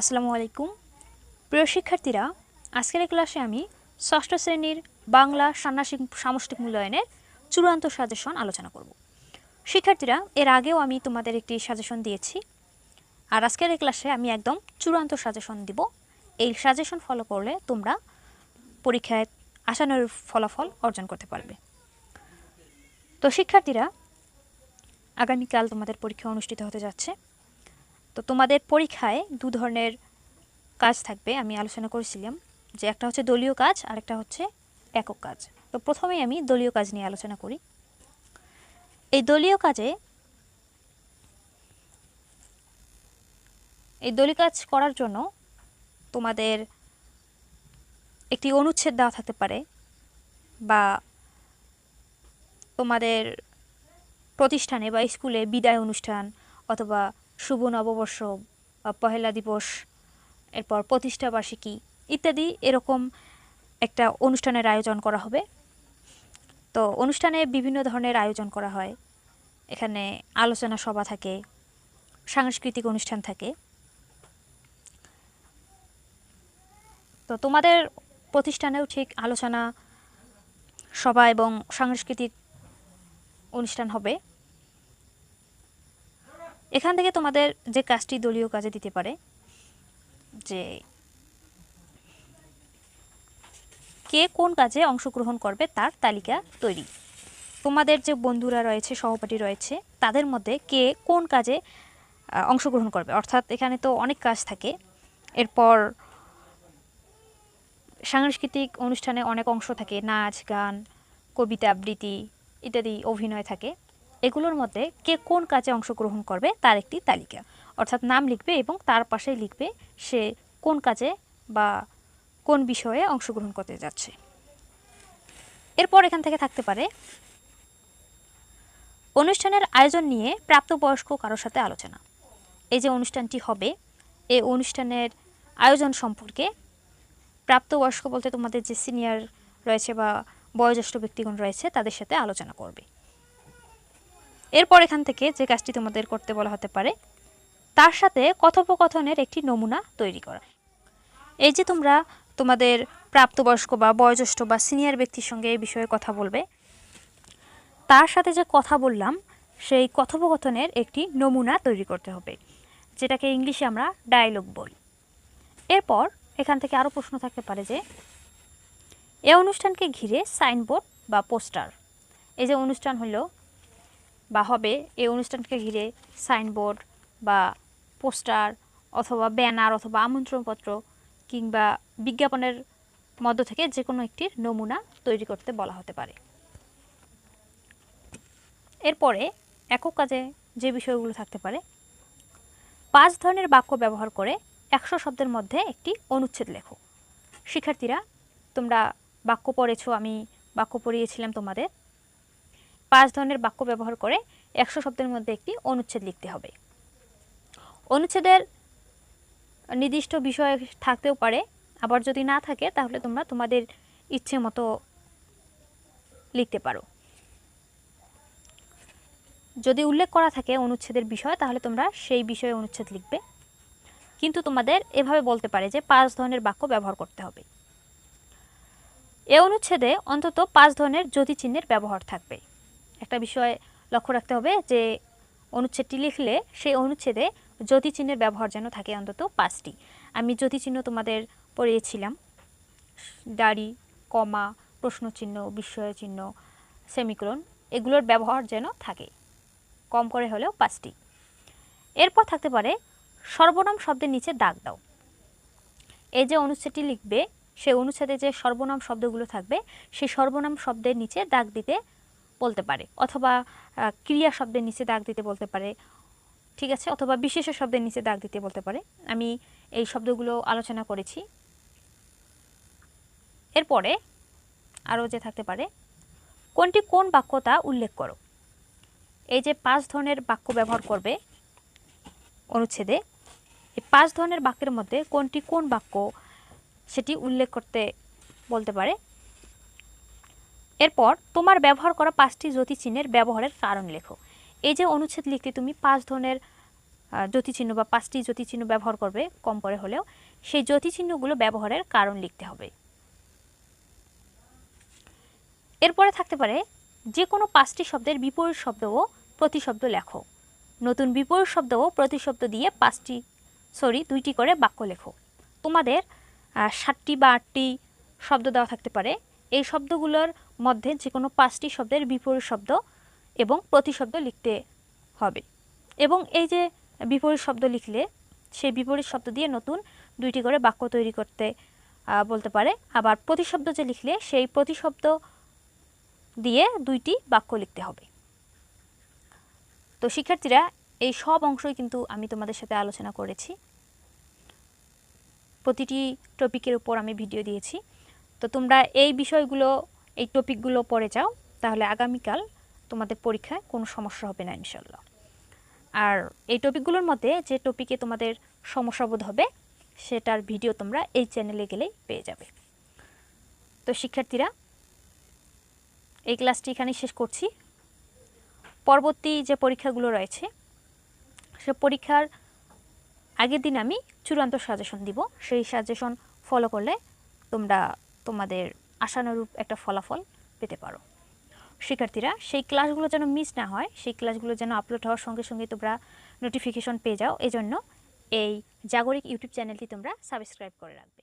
আসসালামু আলাইকুম। প্রিয় শিক্ষার্থীরা, আজকের ক্লাসে আমি ষষ্ঠ শ্রেণির বাংলা ষান্মাসিক সামষ্টিক মূল্যায়নের চূড়ান্ত সাজেশন আলোচনা করব। শিক্ষার্থীরা, এর আগেও আমি তোমাদের একটি সাজেশন দিয়েছি। আর আজকের ক্লাসে আমি একদম চূড়ান্ত সাজেশন দিব। এই সাজেশন ফলো করলে তোমরা পরীক্ষায় আশানুর ফলাফল অর্জন করতে পারবে। তো শিক্ষার্থীরা, আগামীকাল তোমাদের পরীক্ষা অনুষ্ঠিত হতে যাচ্ছে। তো তোমাদের পরীক্ষায় দু ধরনের কাজ থাকবে, আমি আলোচনা করেছিলাম। যে একটা হচ্ছে দলীয় কাজ, আর একটা হচ্ছে একক কাজ। তো প্রথমেই আমি দলীয় কাজ নিয়ে আলোচনা করি। এই দলীয় কাজে, এই দলীয় কাজ করার জন্য তোমাদের একটি অনুচ্ছেদ দেওয়া থাকতে পারে, বা তোমাদের প্রতিষ্ঠানে বা স্কুলে বিদায় অনুষ্ঠান অথবা শুভ নববর্ষ বা পহেলা দিবস, এরপর প্রতিষ্ঠা বার্ষিকী ইত্যাদি এরকম একটা অনুষ্ঠানের আয়োজন করা হবে। তো অনুষ্ঠানে বিভিন্ন ধরনের আয়োজন করা হয়। এখানে আলোচনা সভা থাকে, সাংস্কৃতিক অনুষ্ঠান থাকে। তো তোমাদের প্রতিষ্ঠানেও ঠিক আলোচনা সভা এবং সাংস্কৃতিক অনুষ্ঠান হবে। এখান থেকে তোমাদের যে কাজটি দলীয় কাজে দিতে পারে, যে কে কোন কাজে অংশগ্রহণ করবে তার তালিকা তৈরি। তোমাদের যে বন্ধুরা রয়েছে, সহপাঠী রয়েছে, তাদের মধ্যে কে কোন কাজে অংশগ্রহণ করবে। অর্থাৎ এখানে তো অনেক কাজ থাকে। এরপর সাংস্কৃতিক অনুষ্ঠানে অনেক অংশ থাকে। নাচ, গান, কবিতা, আবৃত্তি ইত্যাদি অভিনয় থাকে। এগুলোর মধ্যে কে কোন কাজে অংশগ্রহণ করবে তার একটি তালিকা। অর্থাৎ নাম লিখবে এবং তার পাশে লিখবে সে কোন কাজে বা কোন বিষয়ে অংশগ্রহণ করতে যাচ্ছে। এরপর এখান থেকে থাকতে পারে অনুষ্ঠানের আয়োজন নিয়ে প্রাপ্তবয়স্ক কারোর সাথে আলোচনা। এই যে অনুষ্ঠানটি হবে এই অনুষ্ঠানের আয়োজন সম্পর্কে প্রাপ্তবয়স্ক বলতে তোমাদের যে সিনিয়র রয়েছে বা বয়োজ্যেষ্ঠ ব্যক্তিগণ রয়েছে তাদের সাথে আলোচনা করবে। এরপর এখান থেকে যে কাজটি তোমাদের করতে বলা হতে পারে, তার সাথে কথোপকথনের একটি নমুনা তৈরি করা। এই যে তোমরা তোমাদের প্রাপ্তবয়স্ক বা বয়োজ্যেষ্ঠ বা সিনিয়র ব্যক্তির সঙ্গে এই বিষয়ে কথা বলবে, তার সাথে যে কথা বললাম, সেই কথোপকথনের একটি নমুনা তৈরি করতে হবে, যেটাকে ইংলিশে আমরা ডায়লগ বলি। এরপর এখান থেকে আরও প্রশ্ন থাকতে পারে যে, এ অনুষ্ঠানকে ঘিরে সাইনবোর্ড বা পোস্টার, এই যে অনুষ্ঠান হলো বা হবে এই অনুষ্ঠানকে ঘিরে সাইনবোর্ড বা পোস্টার অথবা ব্যানার অথবা আমন্ত্রণপত্র কিংবা বিজ্ঞাপনের মধ্য থেকে যে কোনো একটির নমুনা তৈরি করতে বলা হতে পারে। এরপরে একক কাজে যে বিষয়গুলো থাকতে পারে, পাঁচ ধরনের বাক্য ব্যবহার করে একশো শব্দের মধ্যে একটি অনুচ্ছেদ লেখো। শিক্ষার্থীরা, তোমরা বাক্য পড়েছো, আমি বাক্য পড়িয়েছিলাম তোমাদের পাঁচ ধরনের বাক্য ব্যবহার করে একশো শব্দের মধ্যে একটি অনুচ্ছেদ লিখতে হবে। অনুচ্ছেদের নির্দিষ্ট বিষয় থাকতেও পারে, আবার যদি না থাকে তাহলে তোমরা তোমাদের ইচ্ছে মতো লিখতে পারো। যদি উল্লেখ করা থাকে অনুচ্ছেদের বিষয়, তাহলে তোমরা সেই বিষয়ে অনুচ্ছেদ লিখবে। কিন্তু তোমাদের এভাবে বলতে পারে যে পাঁচ ধরনের বাক্য ব্যবহার করতে হবে। এ অনুচ্ছেদে অন্তত পাঁচ ধরনের জ্যোতি চিহ্নের ব্যবহার থাকবে। একটা বিষয় লক্ষ্য রাখতে হবে যে অনুচ্ছেদটি লিখলে সেই অনুচ্ছেদে জ্যোতি চিহ্নের ব্যবহার যেন থাকে অন্তত পাঁচটি। আমি জ্যোতি চিহ্ন তোমাদের পড়িয়েছিলাম। দাড়ি, কমা, প্রশ্নচিহ্ন বিস্ময় চিহ্ন সেমিক্রন এগুলোর ব্যবহার যেন থাকে। কম করে হলেও পাঁচটি। এরপর থাকতে পারে সর্বনাম শব্দের নিচে দাগ দাও। এই যে অনুচ্ছেদটি লিখবে, সেই অনুচ্ছেদে যে সর্বনাম শব্দগুলো থাকবে, সেই সর্বনাম শব্দের নিচে দাগ দিতে বলতে পারে, অথবা ক্রিয়া শব্দের নিচে দাগ দিতে বলতে পারে, ঠিক আছে? অথবা বিশেষ শব্দের নিচে দাগ দিতে বলতে পারে। আমি এই শব্দগুলো আলোচনা করেছি। এরপরে আরও যে থাকতে পারে, কোনটি কোন বাক্য তা উল্লেখ করো। এই যে পাঁচ ধরনের বাক্য ব্যবহার করবে অনুচ্ছেদে, এই পাঁচ ধরনের বাক্যের মধ্যে কোনটি কোন বাক্য সেটি উল্লেখ করতে বলতে পারে এরপর তোমার ব্যবহার করা পাঁচটি জ্যোতি চিহ্নের ব্যবহারের কারণ লেখো। এই যে অনুচ্ছেদ লিখতে তুমি পাঁচ ধরনের জ্যোতিচিহ্ন বা পাঁচটি জ্যোতিচিহ্ন ব্যবহার করবে কম করে হলেও, সেই জ্যোতিচিহ্নগুলো ব্যবহারের কারণ লিখতে হবে। এরপরে থাকতে পারে যে কোনো পাঁচটি শব্দের বিপরীত শব্দ ও প্রতিশব্দ লেখো। নতুন বিপরীত শব্দ ও প্রতিশব্দ দিয়ে পাঁচটি, সরি, দুইটি করে বাক্য লেখো। তোমাদের ষাটটি বা আটটি শব্দ দেওয়া থাকতে পারে। এই শব্দগুলোর মধ্যে যে কোনো পাঁচটি শব্দের বিপরীত শব্দ এবং প্রতিশব্দ লিখতে হবে। এবং এই যে বিপরীত শব্দ লিখলে সেই বিপরীত শব্দ দিয়ে নতুন দুইটি করে বাক্য তৈরি করতে বলতে পারে। আবার প্রতিশব্দ যে লিখলে সেই প্রতিশব্দ দিয়ে দুইটি বাক্য লিখতে হবে। তো শিক্ষার্থীরা, এই সব অংশই কিন্তু আমি তোমাদের সাথে আলোচনা করেছি। প্রতিটি টপিকের উপর আমি ভিডিও দিয়েছি। তো তোমরা এই বিষয়গুলো এই টপিকগুলো পড়ে যাও, তাহলে আগামীকাল তোমাদের পরীক্ষায় কোনো সমস্যা হবে না ইনশাল্লাহ আর এই টপিকগুলোর মধ্যে যে টপিকে তোমাদের সমস্যা বোধ হবে, সেটার ভিডিও তোমরা এই চ্যানেলে গেলেই পেয়ে যাবে। তো শিক্ষার্থীরা, এই ক্লাসটি এখানেই শেষ করছি। পরবর্তী যে পরীক্ষাগুলো রয়েছে, সে পরীক্ষার আগের দিন আমি চূড়ান্ত সাজেশন দিব। সেই সাজেশন ফলো করলে তোমরা তোমাদের আশানুরূপ একটা ফলাফল পেতে পারো। শিক্ষার্থীরা, সেই ক্লাসগুলো যেন মিস না হয়, সেই ক্লাসগুলো যেন আপলোড হওয়ার সঙ্গে সঙ্গে তোমরা নোটিফিকেশন পেয়ে যাও। এজন্য এই জাগরিক ইউটিউব চ্যানেলটি তোমরা সাবস্ক্রাইব করে রাখবে।